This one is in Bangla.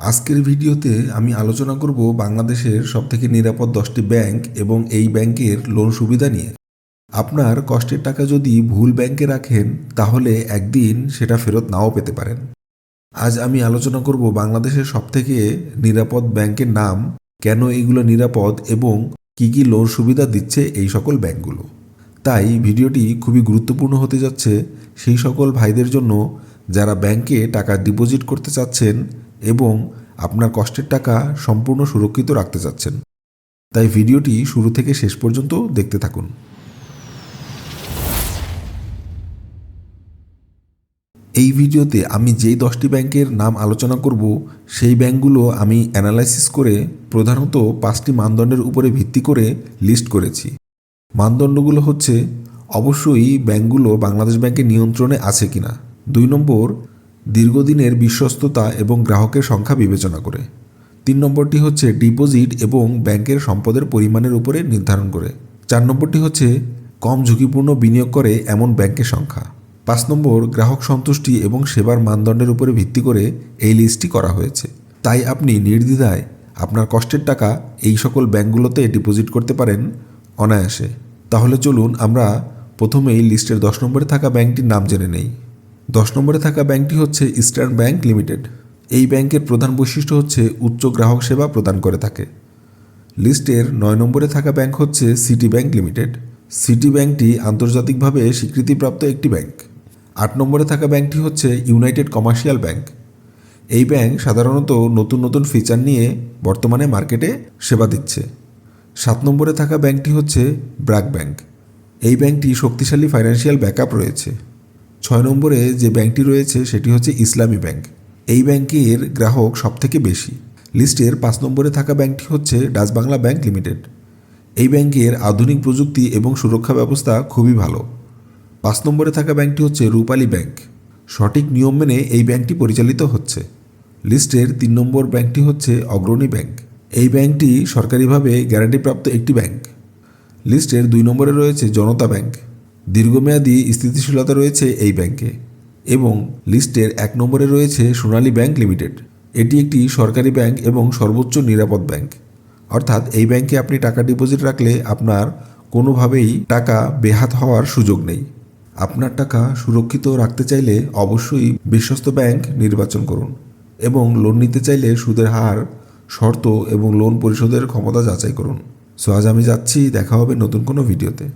আজকের ভিডিওতে আমি আলোচনা করব বাংলাদেশের সবথেকে নিরাপদ দশটি ব্যাংক এবং এই ব্যাংকের লোন সুবিধা নিয়ে। আপনার কষ্টের টাকা যদি ভুল ব্যাংকে রাখেন, তাহলে একদিন সেটা ফেরত নাও পেতে পারেন। আজ আমি আলোচনা করব বাংলাদেশের সবথেকে নিরাপদ ব্যাংকের নাম, কেন এইগুলো নিরাপদ এবং কি কি লোন সুবিধা দিচ্ছে এই সকল ব্যাংকগুলো। তাই ভিডিওটি খুবই গুরুত্বপূর্ণ হতে যাচ্ছে। সেই সকল ভাইদের জন্য যারা ব্যাংকে টাকা ডিপোজিট করতে চাচ্ছেন এবং আপনার কষ্টের টাকা সম্পূর্ণ সুরক্ষিত রাখতে চাচ্ছেন। তাই ভিডিওটি শুরু থেকে শেষ পর্যন্ত দেখতে থাকুন। এই ভিডিওতে আমি যেই দশটি ব্যাংকের নাম আলোচনা করব, সেই ব্যাংকগুলো আমি অ্যানালাইসিস করে প্রধানত পাঁচটি মানদণ্ডের উপরে ভিত্তি করে লিস্ট করেছি। মানদণ্ডগুলো হচ্ছে, অবশ্যই ব্যাংকগুলো বাংলাদেশ ব্যাংকের নিয়ন্ত্রণে আছে কিনা। দুই নম্বর দীর্ঘদিনের বিশ্বস্ততা এবং গ্রাহকের সংখ্যা বিবেচনা করে। তিন নম্বরটি হচ্ছে ডিপোজিট এবং ব্যাংকের সম্পদের পরিমাণের উপরে নির্ধারণ করে। চার নম্বরটি হচ্ছে কম ঝুঁকিপূর্ণ বিনিয়োগ করে এমন ব্যাংকের সংখ্যা। পাঁচ নম্বর, গ্রাহক সন্তুষ্টি এবং সেবার মানদণ্ডের উপরে ভিত্তি করে এই লিস্টটি করা হয়েছে। তাই আপনি নির্দ্বিধায় আপনার কষ্টের টাকা এই সকল ব্যাংকগুলোতে ডিপোজিট করতে পারেন অনায়াসে। তাহলে চলুন আমরা প্রথমেই লিস্টের দশ নম্বরে থাকা ব্যাংকটির নাম জেনে নেই। দশ নম্বরে থাকা ব্যাংকটি হচ্ছে ইস্টার্ন ব্যাংক লিমিটেড। এই ব্যাংকের প্রধান বৈশিষ্ট্য হচ্ছে উচ্চ গ্রাহক সেবা প্রদান করে থাকে। লিস্টের নয় নম্বরে থাকা ব্যাংক হচ্ছে সিটি ব্যাংক লিমিটেড। সিটি ব্যাংকটি আন্তর্জাতিকভাবে স্বীকৃতিপ্রাপ্ত একটি ব্যাংক। আট নম্বরে থাকা ব্যাংকটি হচ্ছে ইউনাইটেড কমার্শিয়াল ব্যাংক। এই ব্যাংক সাধারণত নতুন নতুন ফিচার নিয়ে বর্তমানে মার্কেটে সেবা দিচ্ছে। সাত নম্বরে থাকা ব্যাংকটি হচ্ছে ব্র্যাক ব্যাংক। এই ব্যাংকটি শক্তিশালী ফাইন্যান্সিয়াল ব্যাকআপ রয়েছে। ছয় নম্বরে যে ব্যাংকটি রয়েছে সেটি হচ্ছে ইসলামী ব্যাংক। এই ব্যাংকের গ্রাহক সবথেকে বেশি। লিস্টের পাঁচ নম্বরে থাকা ব্যাংকটি হচ্ছে ডাচ বাংলা ব্যাংক লিমিটেড। এই ব্যাংকের আধুনিক প্রযুক্তি এবং সুরক্ষা ব্যবস্থা খুবই ভালো। পাঁচ নম্বরে থাকা ব্যাংকটি হচ্ছে রূপালী ব্যাংক। সঠিক নিয়ম মেনে এই ব্যাংকটি পরিচালিত হচ্ছে। লিস্টের তিন নম্বর ব্যাংকটি হচ্ছে অগ্রণী ব্যাংক। এই ব্যাংকটি সরকারিভাবে গ্যারান্টিপ্রাপ্ত একটি ব্যাংক। লিস্টের দুই নম্বরে রয়েছে জনতা ব্যাংক। দীর্ঘমেয়াদী স্থিতিশীলতা রয়েছে এই ব্যাংকে এবং লিস্টের এক নম্বরে রয়েছে সোনালী ব্যাংক লিমিটেড। এটি একটি সরকারি ব্যাংক এবং সর্বোচ্চ নিরাপদ ব্যাংক। অর্থাৎ এই ব্যাংকে আপনি টাকা ডিপোজিট রাখলে আপনার কোনোভাবেই টাকা বেহাত হওয়ার সুযোগ নেই। আপনার টাকা সুরক্ষিত রাখতে চাইলে অবশ্যই বিশ্বস্ত ব্যাংক নির্বাচন করুন এবং লোন নিতে চাইলে সুদের হার, শর্ত এবং লোন পরিশোধের ক্ষমতা যাচাই করুন। সো আজ আমি যাচ্ছি, দেখা হবে নতুন কোনো ভিডিওতে।